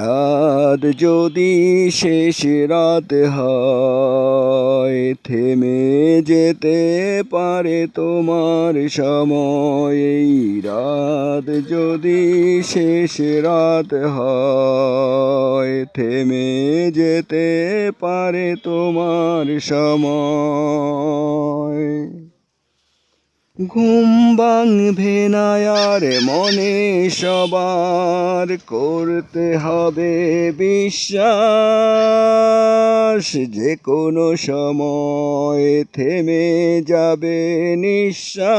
রাত যদি শেষ রাত হয়, থেমে যেতে পারে তোমার সময়। এই রাত যদি শেষ রাত হয়, থেমে যেতে পারে তোমার সময়। ঘুম ভাঙবে না আর মনে সবার করতে হবে বিশ্বাস। যে কোনো সময় থেমে যাবে নিঃশ্বাস।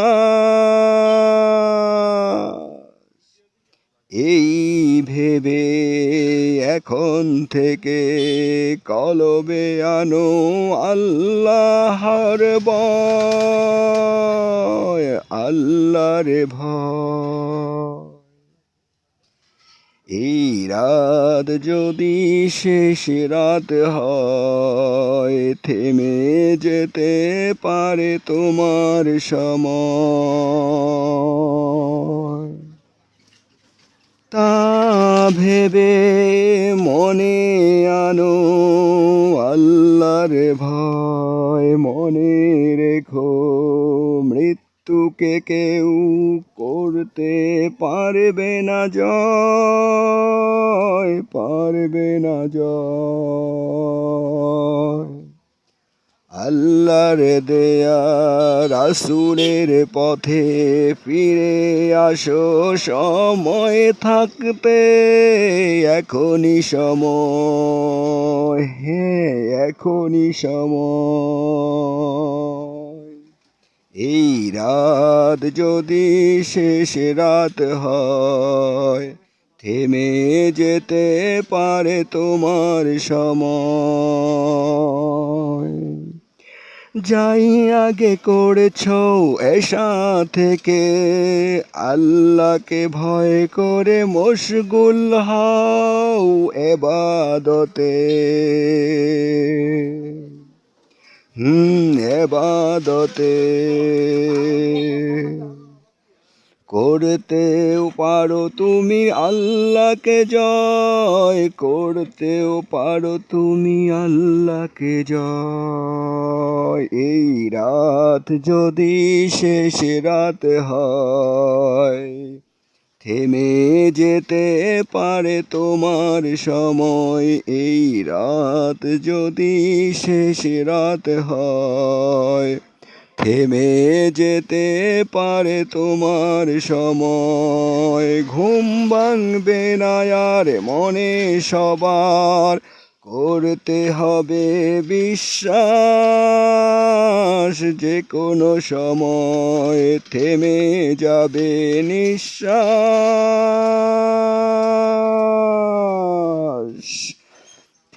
এই ভেবে এখন থেকে কলবে আনো আল্লাহর ভয় আল্লাহর ভয়। এই রাত যদি শেষ রাত হয়, থেমে যেতে পারে তোমার সময়। তা ভেবে মনে আনো আল্লাহর ভয়। মৃত্যুকে কেউ করতে পারবে না জয়, পারবে না জয়। আল্লাহর দেয়া রাসুলের পথে ফিরে আসো, সময় থাকতে এখনই সময় হ্যাঁ এখনই সময়। এই রাত যদি শেষ রাত হয়, থেমে যেতে পারে তোমার সময়। যাই আগে করেছ এসা থেকে, আল্লাহকে ভয় করে মশগুল হও এবাদতে। এবাদতে করতেও পারো তুমি আল্লাহকে জয় করতেও পারো তুমি আল্লাহকে জয়। এই রাত যদি শেষ রাত হয় থেমে যেতে পারে তোমার সময়। এই রাত যদি শেষ রাত হয়, থেমে যেতে পারে তোমার সময়। ঘুম ভাঙবে না আর মনে সবার করতে হবে বিশ্বাস। যে কোনো সময় থেমে যাবে নিঃশ্বাস।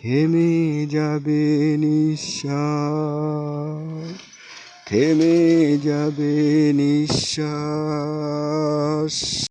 থেমে যাবে নিঃশ্বাস। থেমে যাবে নিঃশ্বাস।